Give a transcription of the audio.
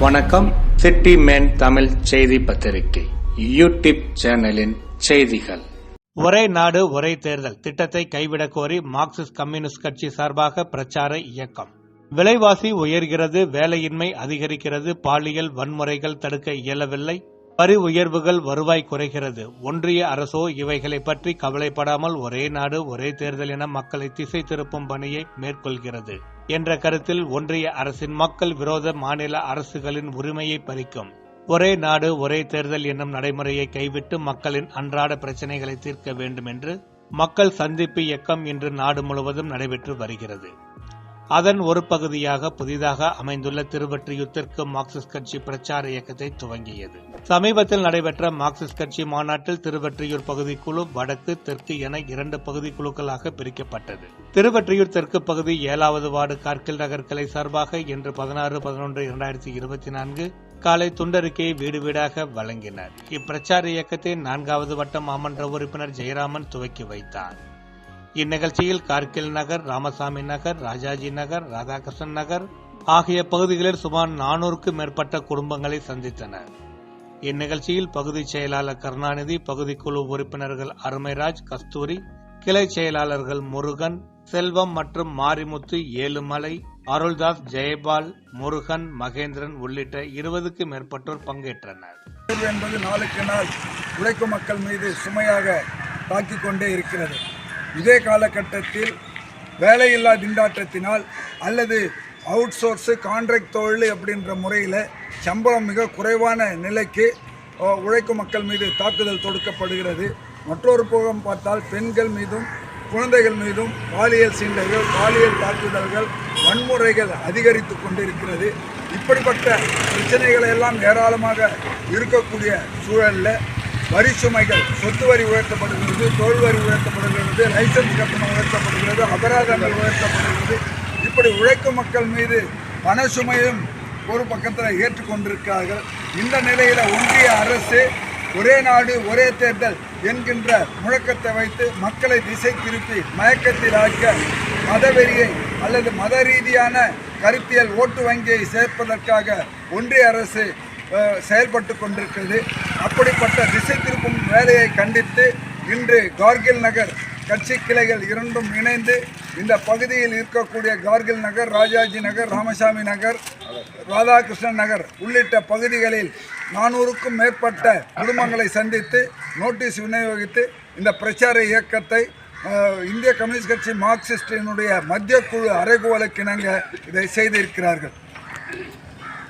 வணக்கம். City man Tamil செய்தி பத்திரிகை. யூடியூப் சேனலின் செய்திகள். ஒரே நாடு ஒரே தேர்தல். திட்டத்தை கைவிடக் கோரி மார்க்சிஸ்ட் கம்யூனிஸ்ட் கட்சி சார்பாக பிரச்சார இயக்கம். விலைவாசி உயர்கிறது வேலையின்மை அதிகரிக்கிறது பாலியல் வன்முறைகள் தடுக்க இயலவில்லை வரி உயர்வுகள் வருவாய் குறைகிறது. ஒன்றிய அரசோ இவைகளை பற்றி கவலைப்படாமல் ஒரே நாடு ஒரே தேர்தல் என மக்களை திசை திருப்பும் பணியை மேற்கொள்கிறது. என்ற கருத்தில் ஒன்றிய அரசின் மக்கள் விரோத மாநில அரசுகளின் உரிமையை பறிக்கும். ஒரே நாடு ஒரே தேர்தல் என்னும் நடைமுறையை கைவிட்டு மக்களின் அன்றாட பிரச்சினைகளை தீர்க்க வேண்டும் என்று மக்கள் சந்திப்பு இயக்கம் இன்று நாடு முழுவதும் நடைபெற்று வருகிறது. அதன் ஒரு பகுதியாக புதிதாக அமைந்துள்ள திருவற்றியூத்திற்கு மார்க்சிஸ்ட் கட்சி பிரச்சார இயக்கத்தை துவங்கியது. சமீபத்தில் நடைபெற்ற மார்க்சிஸ்ட் கட்சி மாநாட்டில் திருவற்றியூர் பகுதிக்குழு வடக்கு தெற்கு என இரண்டு பகுதி குழுக்களாக பிரிக்கப்பட்டது. திருவற்றியூர் தெற்கு பகுதி ஏழாவது வார்டு கார்கில் நகர் கிளை சார்பாக இன்று பதினாறு பதினொன்று இரண்டாயிரத்தி இருபத்தி நான்கு காலை துண்டறிக்கையை வீடு வீடாக வழங்கினர். இப்பிரச்சார இயக்கத்தை நான்காவது வட்ட மாமன்ற உறுப்பினர் ஜெயராமன் துவக்கி வைத்தார். இந்நிகழ்ச்சியில் கார்கில் நகர் ராமசாமி நகர் ராஜாஜி நகர் ராதாகிருஷ்ணன் நகர் ஆகிய பகுதிகளில் சுமார் நானூறுக்கும் மேற்பட்ட குடும்பங்களை சந்தித்தனர் இந்நிகழ்ச்சியில் பகுதி செயலாளர் கருணாநிதி பகுதிக்குழு உறுப்பினர்கள் அருமைராஜ் கஸ்தூரி கிளை செயலாளர்கள் முருகன் செல்வம் மற்றும் மாரிமுத்து ஏழுமலை அருள்தாஸ் ஜெயபால் முருகன் மகேந்திரன் உள்ளிட்ட இருபதுக்கு மேற்பட்டோர் பங்கேற்றனர். என்பது நாளுக்கு நாள் உழைக்கும் மக்கள் மீது சுமையாக தாக்கிக் கொண்டே இருக்கிறது. இதே காலகட்டத்தில் வேலையில்லா திண்டாட்டத்தினால் அல்லது அவுட் சோர்ஸு கான்ட்ராக்ட் தொழில் அப்படின்ற முறையில் சம்பளம் மிக குறைவான நிலைக்கு உழைக்கும் மக்கள் மீது தாக்குதல் தொடுக்கப்படுகிறது. மற்றொரு புறம் பார்த்தால் பெண்கள் மீதும் குழந்தைகள் மீதும் பாலியல் சீண்டல்கள் பாலியல் தாக்குதல்கள் வன்முறைகள் அதிகரித்து கொண்டிருக்கிறது. இப்படிப்பட்ட பிரச்சனைகள் எல்லாம் ஏராளமாக இருக்கக்கூடிய சூழலில் வரி சுமைகள் சொத்து வரி உயர்த்தப்படுகிறது தொழில் வரி உயர்த்தப்படுகிறது லைசன்ஸ் கட்டணம் உயர்த்தப்படுகிறது அபராதங்கள் உயர்த்தப்படுகிறது. இப்படி உழைக்கும் மக்கள் மீது பண சுமையும் ஒரு பக்கத்தில் ஏற்றுக்கொண்டிருக்கிறார்கள். இந்த நிலையில் ஒன்றிய அரசு ஒரே நாடு ஒரே தேர்தல் என்கின்ற முழக்கத்தை வைத்து மக்களை திசை திருப்பி மயக்கத்தில் ஆக்க மதவெறியை அல்லது மத ரீதியான கருத்தியல் ஓட்டு வங்கியை சேர்ப்பதற்காக ஒன்றிய அரசு செயல்பட்டு கொண்டிருக்கிறது. அப்படிப்பட்ட திசை திருப்பும் வேலையை கண்டித்து இன்று கார்கில் நகர் கட்சி கிளைகள் இரண்டும் இணைந்து இந்த பகுதியில் இருக்கக்கூடிய கார்கில் நகர் ராஜாஜி நகர் ராமசாமி நகர் ராதாகிருஷ்ணன் நகர் உள்ளிட்ட பகுதிகளில் நானூறுக்கும் மேற்பட்ட குடும்பங்களை சந்தித்து நோட்டீஸ் விநியோகித்து இந்த பிரச்சார இயக்கத்தை இந்திய கம்யூனிஸ்ட் கட்சி மார்க்சிஸ்டினுடைய மத்திய குழு அறைகூவலுக்கிணங்க இதை செய்திருக்கிறார்கள்.